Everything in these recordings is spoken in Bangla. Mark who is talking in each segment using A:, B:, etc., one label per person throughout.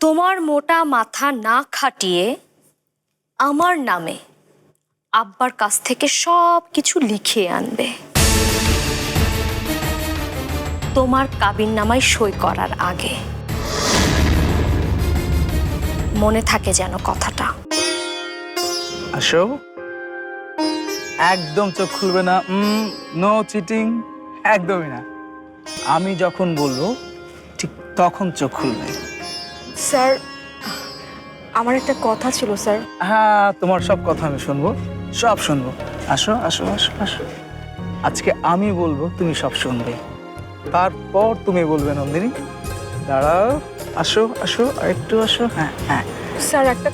A: তোমার মোটা মাথা না খাটিয়ে আমার নামে আব্বার কাছ থেকে সব কিছু লিখিয়ে আনবে। তোমার কাবিন নামায় সই করার আগে। মনে থাকে যেন কথাটা।
B: আসো। একদম চোখ খুলবে না নো চিটিং একদমই না। আমি যখন বলব, ঠিক তখন চোখ খুলবে।
C: স্যার আমার একটা কথা ছিল স্যার।
B: হ্যাঁ তোমার সব কথা আমি শুনব। সব শুনব। আসো আসো আসো আসো। আজকে আমি বলব তুমি সব শুনবে। তারপর তুমি বলবে নন্দিনী। দাঁড়াও আসো আসো আরেকটু আসো। হ্যাঁ হ্যাঁ।
C: স্যার একটা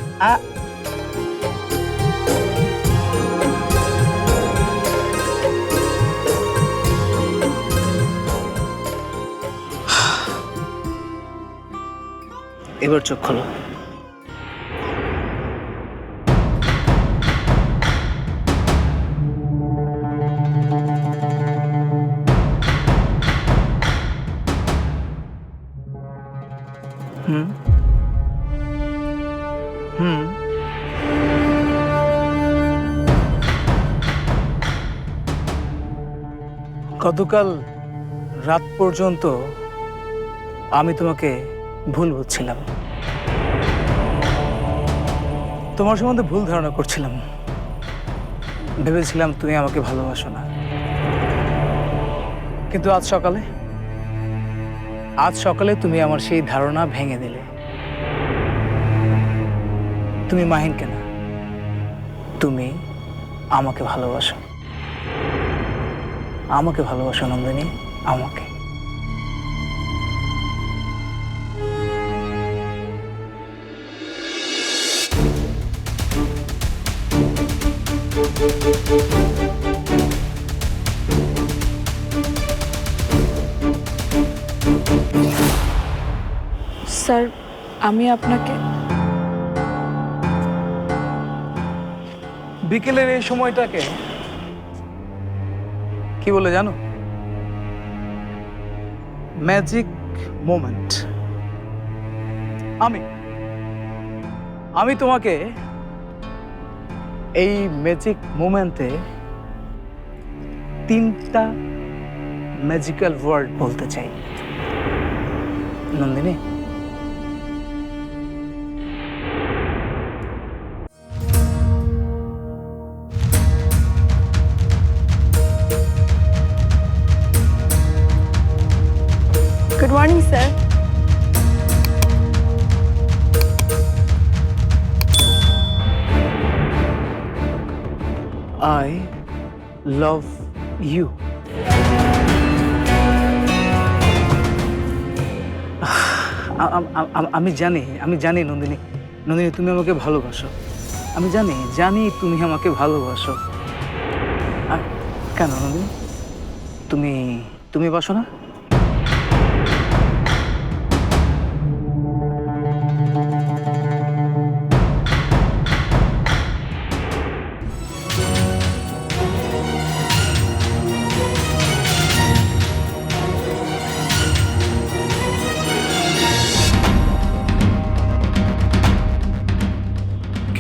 B: এবার চোখ খোলো। হুম? হুম? গতকাল রাত পর্যন্ত আমি তোমাকে ভুল বুঝছিলাম। তোমার সম্বন্ধে ভুল ধারণা করছিলাম। ভেবেছিলাম তুমি আমাকে ভালোবাসো না। কিন্তু আজ সকালে আজ সকালে তুমি আমার সেই ধারণা ভেঙে দিলে। তুমি মাহিনকে না, তুমি আমাকে ভালোবাসো। আমাকে ভালোবাসো, নন্দিনী, আমাকে।
C: স্যার, আমি আপনাকে
B: বিকেলের এই সময়টাকে কি বলে জানো? ম্যাজিক মোমেন্ট আমি আমি তোমাকে এই ম্যাজিক মোমেন্টে তিনটা ম্যাজিক্যাল ওয়ার্ড বলতে চাই। নন্দিনী? আই লাভ ইউ আমি জানি আমি জানি নন্দিনী। নন্দিনী, তুমি আমাকে ভালোবাসো। আমি জানি জানি তুমি আমাকে ভালোবাসো। আর কেন নন্দিনী? তুমি তুমি বাসো না?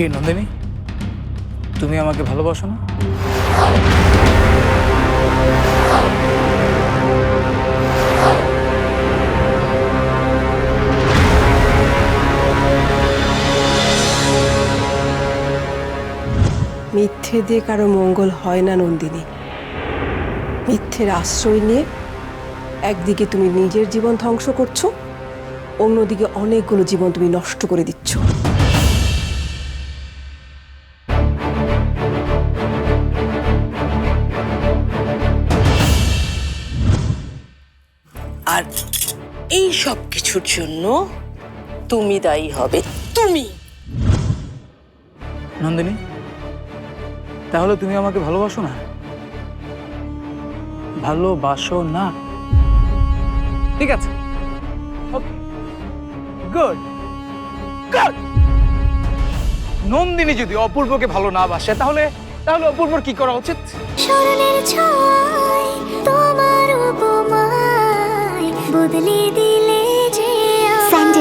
B: কে নন্দিনী, তুমি আমাকে ভালোবাসো না?
D: মিথ্যে দিয়ে কারও মঙ্গল হয় না নন্দিনী। মিথ্যের আশ্রয় নিয়ে একদিকে তুমি নিজের জীবন ধ্বংস করছ, অন্যদিকে অনেকগুলো জীবন তুমি নষ্ট করে দিচ্ছ।
E: আর এই সব কিছুর জন্য তুমি দায়ী হবে। তুমি!
B: নন্দিনী তাহলে তুমি আমাকে ভালোবাসো না? ভালোবাসো না? ঠিক আছে। ওকে গুড গুড নন্দিনী যদি অপূর্বকে ভালো না বাসে তাহলে তাহলে অপূর্বর কি করা উচিত?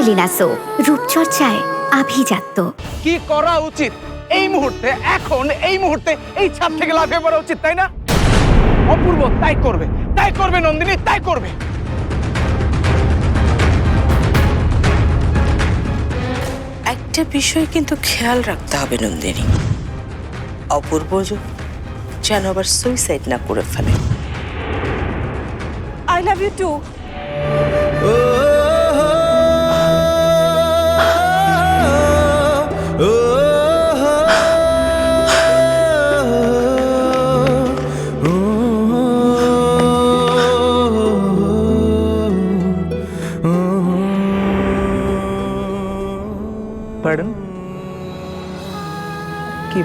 F: স্পাইরুলিনা সো রূপচর্চায় আভিজাত্য।
B: কি করা উচিত? এই মুহূর্তে এখন এই মুহূর্তে এই ছাদ থেকে লাফিয়ে পড়া উচিত তাই না? অপূর্ব তাই করবে। তাই করবে নন্দিনী তাই করবে।
E: একটা বিষয় কিন্তু খেয়াল রাখতে হবে নন্দিনী। অপূর্ব যেন আবার সুইসাইড না করে ফেলে।
D: আই লাভ ইউ টু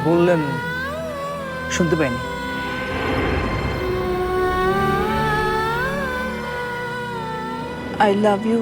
B: বললেন শুনতে পাইনি।
D: আই লাভ ইউ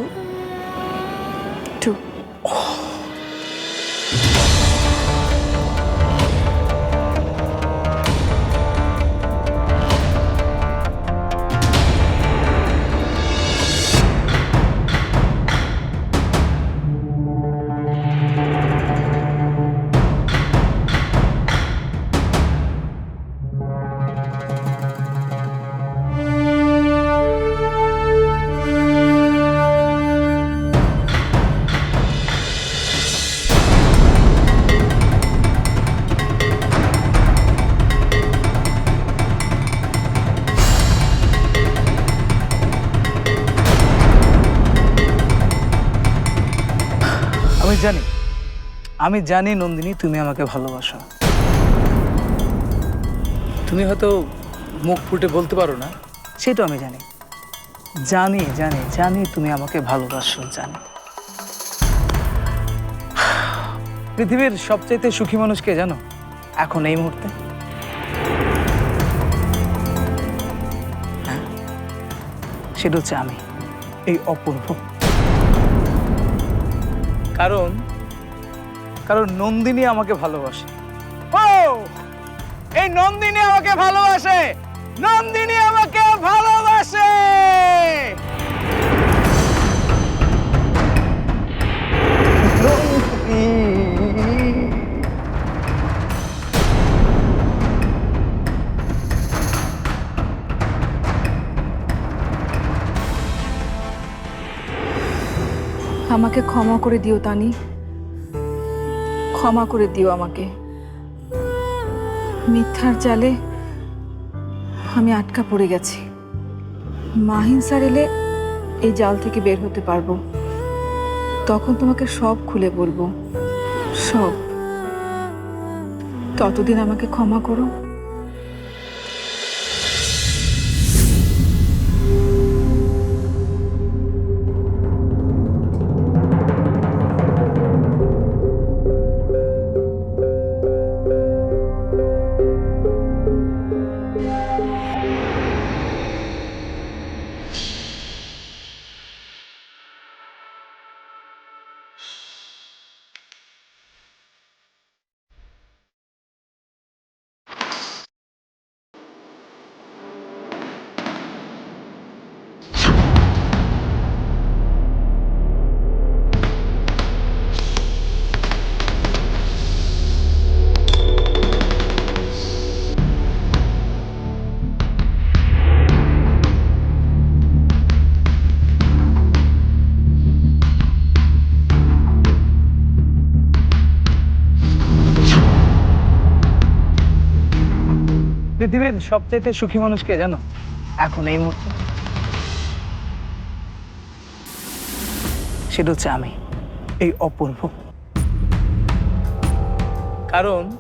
B: আমি জানি নন্দিনী, তুমি আমাকে ভালোবাসো। তুমি হয়তো মুখ ফুটে বলতে পারো না। সেটা আমি জানি। জানি জানি জানি তুমি আমাকে ভালোবাসো, জানি। পৃথিবীর সবচাইতে সুখী মানুষকে জানো? এখন এই মুহূর্তে। হ্যাঁ? সেটা হচ্ছে আমি, এই অপূর্ব। কারণ কারণ নন্দিনী আমাকে ভালোবাসে। ও এই নন্দিনী আমাকে ভালোবাসে। নন্দিনী আমাকে ভালোবাসে।
C: আমাকে ক্ষমা করে দিও তানি। ক্ষমা করে দিও আমাকে। মিথ্যার জালে আমি আটকা পড়ে গেছি। মাহিন স্যার এলে এই জাল থেকে বের হতে পারব। তখন তোমাকে সব খুলে বলব। সব। ততদিন আমাকে ক্ষমা করো।
B: পৃথিবীর সবচাইতে সুখী মানুষকে জানো? এখন এই মুহূর্তে। সেটা হচ্ছে আমি, এই অপূর্ব। কারণ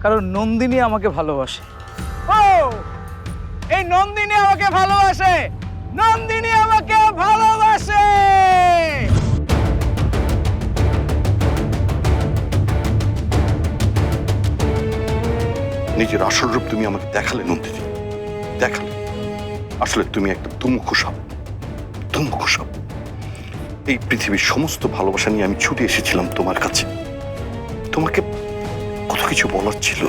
B: কারণ নন্দিনী আমাকে ভালোবাসে। ও! এই নন্দিনী আমাকে ভালোবাসে! নন্দিনী আমাকে ভালোবাসে!
G: নিজের আসল রূপ তুমি আমাকে দেখালে, নন্দিনী। দেখালে। আসলে তুমি একটা দুমুখ সাপ দুমুখ সাপ এই পৃথিবীর সমস্ত ভালোবাসা নিয়ে আমি ছুটে এসেছিলাম তোমার কাছে। তোমাকে কত কিছু বলার ছিল,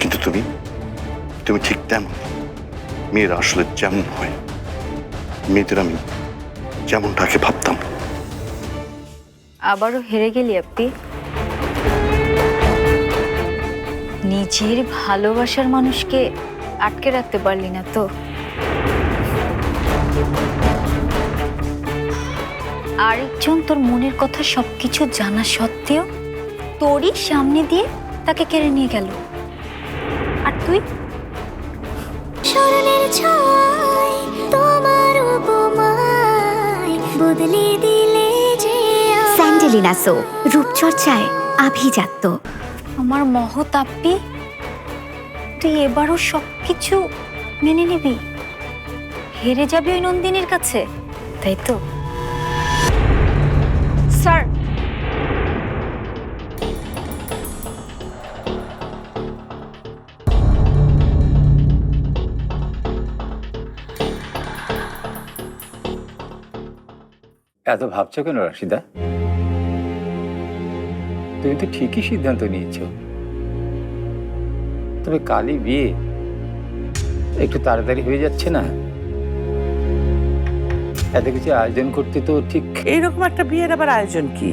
G: কিন্তু তুমি তুমি ঠিক তেমন। মেয়েরা আসলে যেমন হয়, মেয়েদের আমি যেমনটাকে ভাবতাম।
A: আবারও হেরে গেলি আপনি? নিজের ভালোবাসার মানুষকে আটকে রাখতে পারলি না তো। আরেকজন তোর মনের কথা সবকিছু জানা সত্ত্বেও তোরই সামনে দিয়ে তাকে কেড়ে নিয়ে গেল। আর তুই?
F: স্মরণের ছয় তোমার উপমায় বদলে দিলে যে স্যান্ডেলিনা সো রূপচর্চায় আভিজাত্য।
A: আমার মহতাপ্পি তুই এবারও সবকিছু মেনে নিবি? হেরে যাবি ওই নন্দিনীর কাছে, তাই তো? স্যার!
H: এত ভাবছ কেন রাশিদা? তুমি তো ঠিকই সিদ্ধান্ত নিয়েছ। তবে কালই বিয়ে। একটু তাড়াতাড়ি হয়ে যাচ্ছে না? এত কিছু আয়োজন করতে তো ঠিক
I: এইরকম একটা বিয়ের আবার আয়োজন কি?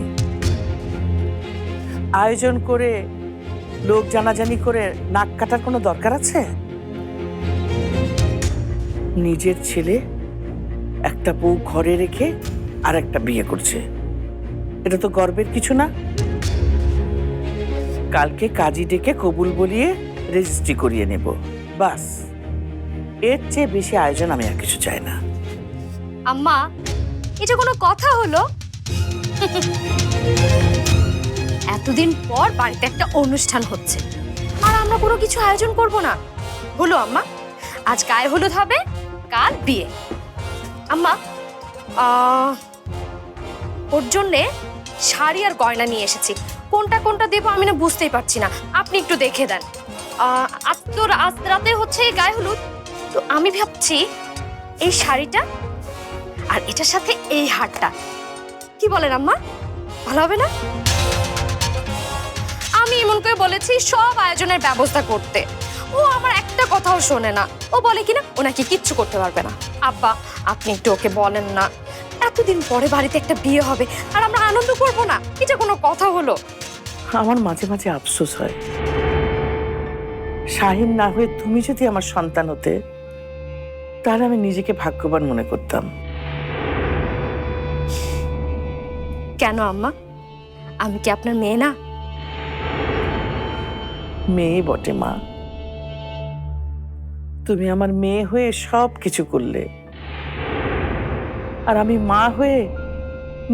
I: আয়োজন করে লোক জানাজানি করে নাক কাটার কোনো দরকার আছে? নিজের ছেলে একটা বউ ঘরে রেখে আর একটা বিয়ে করছে। এটা তো গর্বের কিছু না? কালকে কাজী ডেকে কবুল বলিয়ে রেজিস্ট্রি করিয়ে নেব। বাস। এর চেয়ে বেশি আয়োজন আমি আর কিছু চাই না।
A: আম্মা, এটা কোনো কথা হলো? এতদিন পর বাড়িতে একটা অনুষ্ঠান হচ্ছে। আর আমরা কোনো কিছু আয়োজন করব না। হলো আম্মা, আজ গায়ে হলুদ হবে, কাল বিয়ে। আম্মা ওর জন্যে শাড়ি আর গয়না নিয়ে এসেছি। কোনটা কোনটা দেবো আমি না বুঝতেই পারছি না। আপনি একটু দেখে দেন। আজ তো আজ রাতে হচ্ছে গায়ে হলুদ। তো আমি ভাবছি এই শাড়িটা আর এটার সাথে এই হারটা। কি বলেন আম্মা? ভালো হবে না? আমি এমন করে বলেছি, সব আয়োজনের ব্যবস্থা করতে। ও আমার একটা কথাও শোনে না। ও বলে কিনা, ও নাকি কিচ্ছু করতে পারবে না। আব্বা, আপনি একটু ওকে বলেন না। এতদিন পরে বাড়িতে একটা বিয়ে হবে আর আমরা আনন্দ করব না। এটা কোনো কথা হলো?
I: আমার মাঝে মাঝে আফসোস হয়। শাহিন না হয়ে তুমি যদি আমার সন্তান হতে তাহলে আমি নিজেকে ভাগ্যবান মনে করতাম।
A: কেন আম্মা? আমি কি আপনার মেয়ে না?
I: মেয়ে বটে মা। তুমি আমার মেয়ে হয়ে সব কিছু করলে। আর আমি মা হয়ে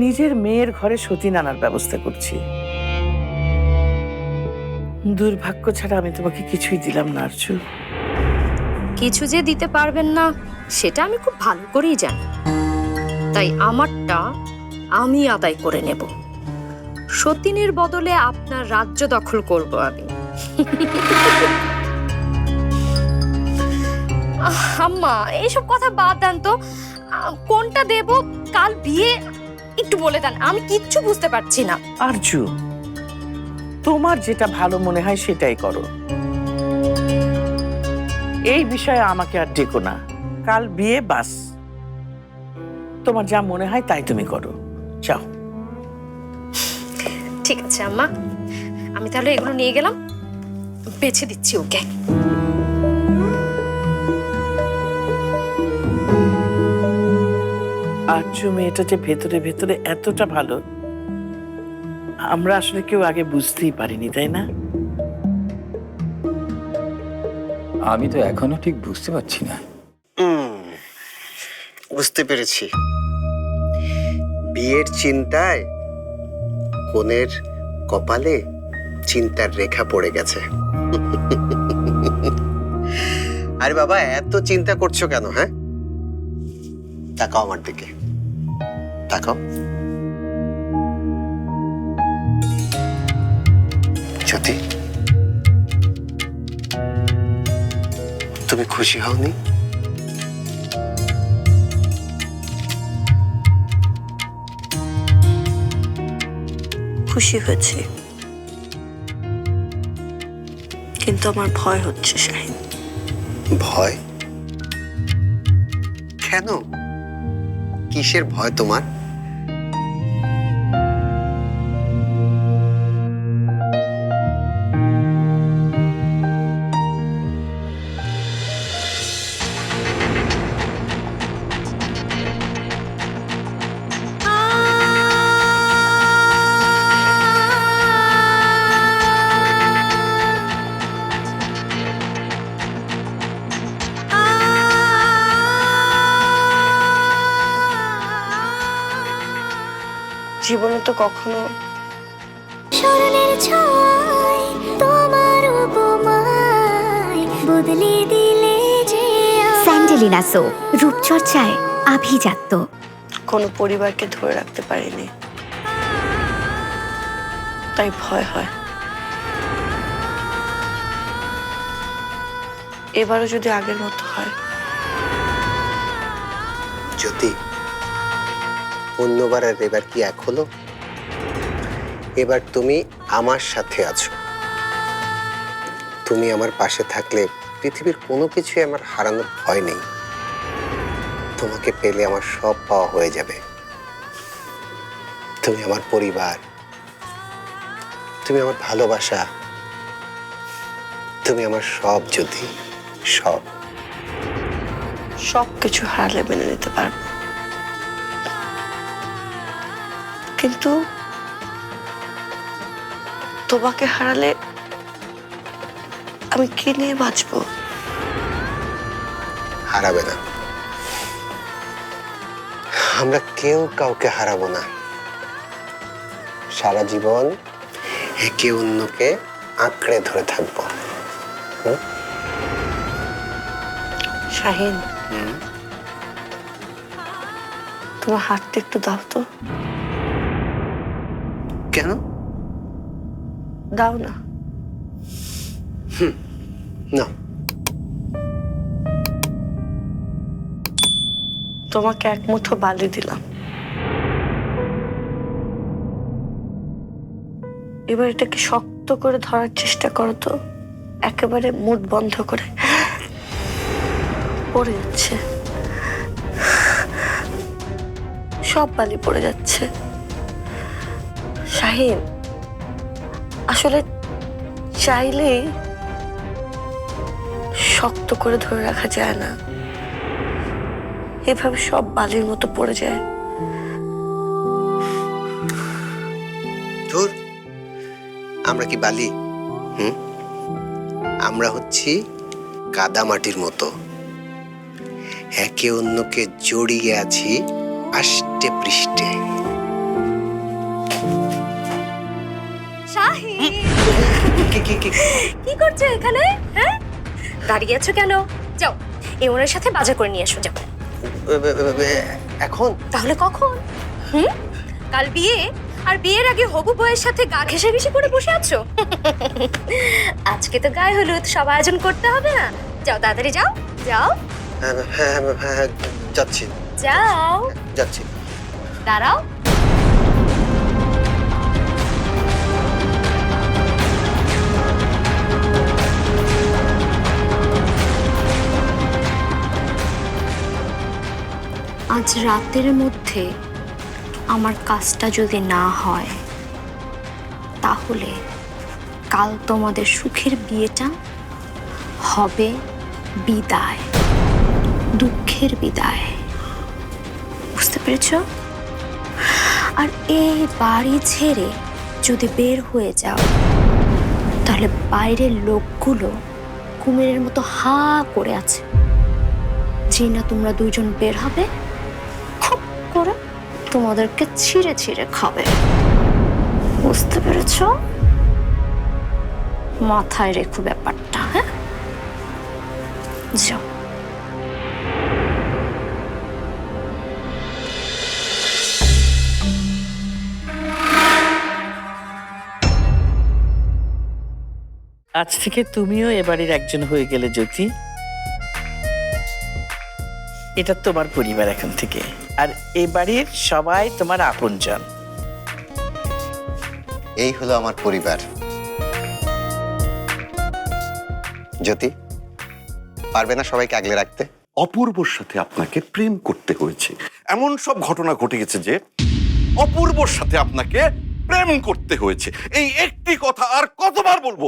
I: নিজের মেয়ের ঘরে সতী নানার ব্যবস্থা করছি। দুর্ভাগ্য ছাড়া আমি তোমাকে কিছুই দিলাম না আরজু
A: কিছু যে দিতে পারবেন না, সেটা আমি খুব ভালো করেই জানি। তাই আমারটা আমি আদায় করে নেব। সতীনের বদলে আপনার রাজ্য দখল করব আমি। আম্মা এইসব কথা বাদ দেন তো। কোনটা দেব? কাল বিয়ে? একটু বলে দেন আমি কিচ্ছু বুঝতে পারছি না।
I: আরজু তোমার যেটা ভালো মনে হয় সেটাই করো। এই বিষয়ে আমাকে আর ডেকো না। কাল বিয়ে বাস। তোমার যা মনে হয় তাই তুমি করো। যাও।
A: ঠিক আছে আম্মা। আমি তাহলে এগুলো নিয়ে গেলাম। বেছে দিচ্ছি ওকে।
I: আর্য মেয়েটা যে ভেতরে ভেতরে এতটা ভালো আমরা আসলে কেউ আগে বুঝতেই পারিনি তাই না?
H: আমি তো এখনও ঠিক বুঝতে পারছি না।
J: বুঝতে পেরেছি। বিয়ের চিন্তায় কনের কপালে চিন্তার রেখা পড়ে গেছে। আরে বাবা এত চিন্তা করছ কেন হ্যাঁ? তাকাও আমার দিকে। তাকাও। জ্যোতি। তুমি খুশি হওনি?
E: খুশি হয়েছি। কিন্তু আমার ভয় হচ্ছে শাহিন।
J: ভয়? কেন? কিসের ভয় তোমার?
A: কখনো।
F: স্মরণের ছয় তোমার উপমায় বদলে দিলে যে স্যান্ডেলিনা সো রূপচর্চায় আভিজাত্য।
A: কোনো পরিবারকে ধরে রাখতে পারিনি। তাই ভয় হয়। এবারও যদি আগের মতো হয়।
J: জ্যোতি অন্যবার আর এবার কি এক হলো? এবার তুমি আমার সাথে আছো। তুমি আমার পাশে থাকলে পৃথিবীর কোনো কিছুই আমার হারানোর ভয় নেই। তোমাকে পেলে আমার সব পাওয়া হয়ে যাবে। তুমি আমার পরিবার। তুমি আমার ভালোবাসা। তুমি আমার সব জ্যোতি সব।
A: সব কিছু হারালে মেনে নিতে পারব। কিন্তু তোমাকে হারালে আমি কি নিয়ে বাঁচবো?
J: হারাবে না। আমরা কেউ কাউকে হারাবো না। সারা জীবন একে অন্যকে আঁকড়ে ধরে থাকব।
A: শাহিন। তোমার হাতটা একটু দাও তো।
J: কেন?
A: দাও না।
J: না
A: তোমাকে এক মুঠো বালি দিলাম। এবার এটাকে শক্ত করে ধরার চেষ্টা করো তো। একেবারে মুখ বন্ধ করে। পড়ে যাচ্ছে। সব বালি পড়ে যাচ্ছে। শাহিন। আসলে চাইলেই শক্ত করে ধরে রাখা যায় না। এভাবে সব বালির মতো পড়ে যায়।
J: ধুর, আমরা কি বালি? হুম? আমরা হচ্ছি কাদা মাটির মতো। একে অন্যকে জড়িয়ে আছি আষ্টে পৃষ্ঠে। কি
A: করছ এখানে? হ্যাঁ? দাঁড়িয়ে আছো কেন? যাও এই ওনার সাথে বাজার করে নিয়ে এসো যাও।
J: এ- এ- এ- এ- এখন?
A: তাহলে কখন? হুম? কাল বিয়ে আর বিয়ের আগে হবু বউয়ের সাথে গা ঘেঁষাঘেঁষি করে বসে আছো? আজকে তো গায়ে হলুদ সব আয়োজন করতে হবে না। যাও তাড়াতাড়ি যাও যাও।
J: হ্যাঁ হ্যাঁ হ্যাঁ, হ্যাঁ যাচ্ছি।
A: যাও।
J: যাচ্ছি।
A: দাঁড়াও। আজ রাতের মধ্যে আমার কাজটা যদি না হয়, তাহলে কাল তোমাদের সুখের বিয়েটা হবে বিদায়, দুঃখের বিদায়। বুঝতে পেরেছ? আর এই বাড়ি ছেড়ে যদি বের হয়ে যাও, তাহলে বাইরের লোকগুলো কুমিরের মতো হা করে আছে। যে না তোমরা দুজন বের হবে করে তোমাদেরকে ছিঁড়ে ছিঁড়ে খাবে। বুঝতে পেরেছ? মাথায় রেখো ব্যাপারটা হ্যাঁ? যাও।
I: আজ থেকে তুমিও এ বাড়ির একজন হয়ে গেলে, জ্যোতি। এটা তোমার পরিবার এখন থেকে। আর এ বাড়ির সবাই তোমার আপনজন।
J: এই হলো আমার পরিবার। জ্যোতি পারবে না সবাইকে আগলে রাখতে?
G: অপূর্বর সাথে আপনাকে প্রেম করতে হয়েছে। এমন সব ঘটনা ঘটে গেছে যে অপূর্বর সাথে আপনাকে প্রেম করতে হয়েছে। এই একটি কথা আর কতবার বলব?